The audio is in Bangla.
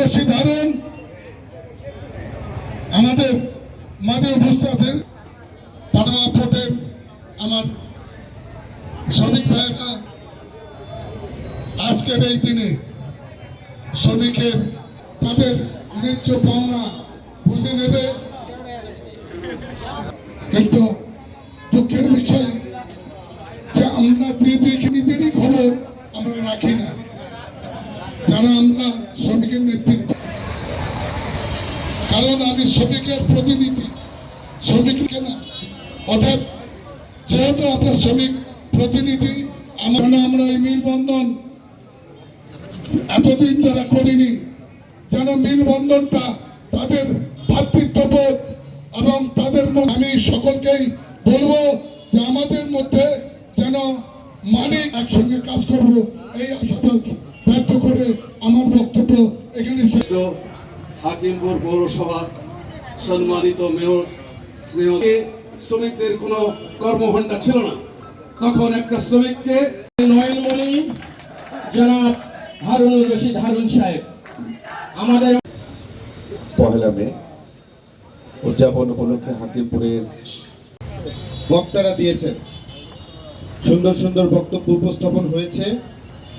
রশিদ হারুন আমাদের মাঝে উপস্থিত আছেন পানামা ফোর্টের আমার শ্রমিক ভাইয়েরা, আজকের এই দিনে শ্রমিকের তাদের ন্যায্য পাওনা বুঝে নেবে। কিন্তু দুঃখের বিষয় যে আমরা যে নিজেরই খবর আমরা রাখি না। যারা আমরা শ্রমিকের নেতৃত্ব। কারণ আমি শ্রমিকের প্রতিনিধি। শ্রমিককে না। অর্থাৎ যেহেতু আমরা শ্রমিক প্রতিনিধি, আমরা আমরা এই মিলবন্ধন এতদিন যারা করিনি যেন মিলবন্ধনটা তাদের এবং তাদের আমি সকলকেই বলব যে আমাদের মধ্যে যেন মানিক একসঙ্গে কাজ করব এই আশাবাদ ব্যর্থ করে আমার বক্তব্য এখানে হাকিমপুর পৌরসভা সম্মানিত মেয়র স্নেহ শ্রমিকদের কোনো কর্মঘণ্টা ছিল না। তখন একটা শ্রমিককে নয়নমণি জনাব হারুনুর রশিদ হারুন সাহেব আমাদের পহেলা মে উদযাপন উপলক্ষে হাকিমপুরের বক্তারা দিয়েছেন। সুন্দর সুন্দর বক্তব্য উপস্থাপন হয়েছে।